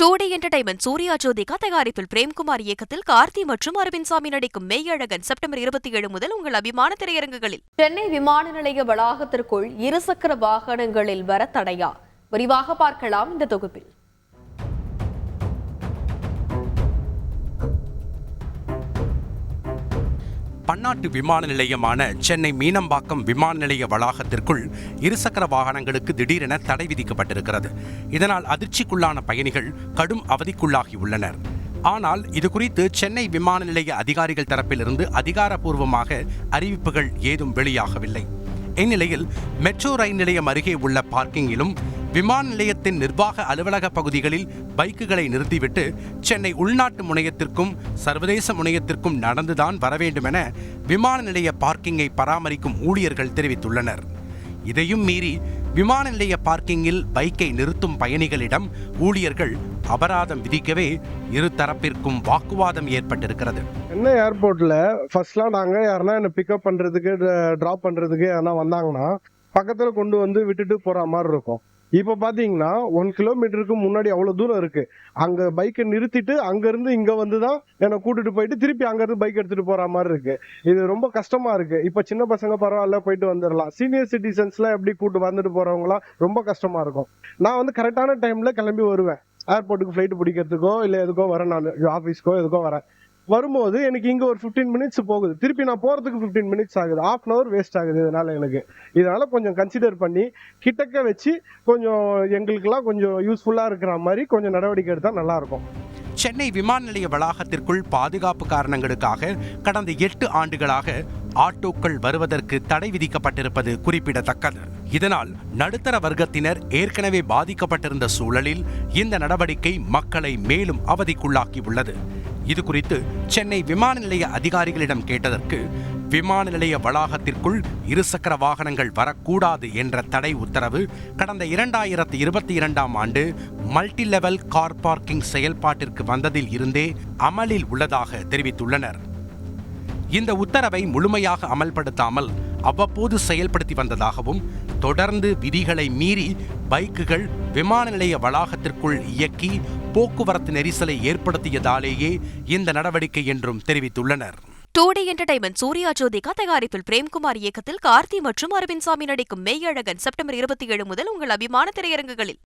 டூடி entertainment Suriya Jyothika தயாரிப்பில் பிரேம்குமார் இயக்கத்தில் கார்த்தி மற்றும் அரவிந்த் சாமி நடிக்கும் மெய்யழகன் செப்டம்பர் இருபத்தி ஏழு முதல் உங்கள் அபிமான திரையரங்குகளில். சென்னை விமான நிலைய வளாகத்திற்குள் இருசக்கர வாகனங்களில் வர தடையா? விரிவாக பார்க்கலாம் இந்த தொகுப்பில். பன்னாட்டு விமான நிலையமான சென்னை மீனம்பாக்கம் விமான நிலைய வளாகத்திற்குள் இருசக்கர வாகனங்களுக்கு திடீரென தடை விதிக்கப்பட்டிருக்கிறது. இதனால் அதிர்ச்சிக்குள்ளான பயணிகள் கடும் அவதிக்குள்ளாகியுள்ளனர். ஆனால் இது குறித்து சென்னை விமான நிலைய அதிகாரிகள் தரப்பிலிருந்து அதிகாரப்பூர்வமாக அறிவிப்புகள் ஏதும் வெளியாகவில்லை. இந்நிலையில் மெட்ரோ ரயில் நிலையம் அருகே உள்ள பார்க்கிங்கிலும் விமான நிலையத்தின் நிர்வாக அலுவலக பகுதிகளில் பைக்குகளை நிறுத்திவிட்டு சென்னை உள்நாட்டு முனையத்திற்கும் சர்வதேச முனையத்திற்கும் நடந்துதான் வர வேண்டுமென விமான நிலைய பார்க்கிங்கை பராமரிக்கும் ஊழியர்கள் தெரிவித்துள்ளனர். இதையும் மீறி விமான நிலைய பார்க்கிங்கில் பைக்கை நிறுத்தும் பயணிகளிடம் ஊழியர்கள் அபராதம் விதிக்கவே இரு தரப்பிற்கும் வாக்குவாதம் ஏற்பட்டிருக்கிறது. என்ன ஏர்போர்ட்டில் ஃபர்ஸ்ட்லாம் நாங்கள் யாருன்னா என்னை பிக்கப் பண்ணுறதுக்கு ட்ராப் பண்ணுறதுக்கு யாருன்னா வந்தாங்கன்னா பக்கத்தில் கொண்டு வந்து விட்டுட்டு போகிற மாதிரி இருக்கும். இப்போ பார்த்தீங்கன்னா ஒன் கிலோமீட்டருக்கு முன்னாடி அவ்வளோ தூரம் இருக்குது அங்கே பைக்கை நிறுத்திட்டு அங்கேருந்து இங்கே வந்து தான் என்னை கூட்டிட்டு போயிட்டு திருப்பி அங்கேருந்து பைக் எடுத்துகிட்டு போகிற மாதிரி இருக்குது இது ரொம்ப கஷ்டமாக இருக்குது இப்போ சின்ன பசங்க பரவாயில்ல போயிட்டு வந்துடலாம் சீனியர் சிட்டிசன்ஸ்லாம் எப்படி கூட்டு வந்துட்டு போகிறவங்களாம் ரொம்ப கஷ்டமாக இருக்கும். நான் வந்து கரெக்டான டைமில் கிளம்பி வருவேன். ஏர்போர்ட்டுக்கு ஃப்ளைட் பிடிக்கிறதுக்கோ இல்லை எதுக்கோ வரேன் நான். ஆஃபீஸ்க்கோ எதுக்கோ வரேன். வரும்போது எனக்கு இங்கே ஒரு ஃபிஃப்டீன் மினிட்ஸ் போகுது. திருப்பி நான் போகிறதுக்கு ஃபிஃப்டீன் மினிட்ஸ் ஆகுது. ஆஃப் அன் ஹவர் வேஸ்ட் ஆகுது இதனால எனக்கு. இதனால கொஞ்சம் கன்சிடர் பண்ணி கிட்டக்க வச்சு கொஞ்சம் எங்களுக்கெல்லாம் கொஞ்சம் யூஸ்ஃபுல்லாக இருக்கிற மாதிரி கொஞ்சம் நடவடிக்கை எடுத்தால் நல்லாயிருக்கும். சென்னை விமான நிலைய வளாகத்திற்குள் பாதுகாப்பு காரணங்களுக்காக கடந்த எட்டு ஆண்டுகளாக ஆட்டோக்கள் வருவதற்கு தடை விதிக்கப்பட்டிருப்பது குறிப்பிடத்தக்கது. இதனால் நடுத்தர வர்க்கத்தினர் ஏற்கனவே பாதிக்கப்பட்டிருந்த சூழலில் இந்த நடவடிக்கை மக்களை மேலும் அவதிக்குள்ளாக்கியுள்ளது. இது குறித்து சென்னை விமான நிலைய அதிகாரிகளிடம் கேட்டதற்கு விமான நிலைய வளாகத்திற்குள் இருசக்கர வாகனங்கள் வரக்கூடாது என்ற தடை உத்தரவு கடந்த இரண்டாயிரத்து இருபத்தி இரண்டாம் ஆண்டு மல்டி லெவல் கார் பார்க்கிங் செயல்பாட்டிற்கு வந்ததில் இருந்தே அமலில் உள்ளதாக தெரிவித்துள்ளனர். இந்த உத்தரவை முழுமையாக அமல்படுத்தாமல் அவ்வப்போது செயல்படுத்தி வந்ததாகவும் தொடர்ந்து விதிகளை மீறி பைக்குகள் விமான நிலைய வளாகத்திற்குள் இயக்கி போக்குவரத்து நெரிசலை ஏற்படுத்தியதாலேயே இந்த நடவடிக்கை என்றும் தெரிவித்துள்ளனர். டோடி என்டர்டைன்மெண்ட் சூர்யா ஜோதிகா தயாரிப்பில் பிரேம்குமார் இயக்கத்தில் கார்த்தி மற்றும் அரவிந்த் சாமி நடிக்கும் மெய்யழகன் செப்டம்பர் இருபத்தி ஏழு முதல் உங்கள் அபிமான திரையரங்குகளில்.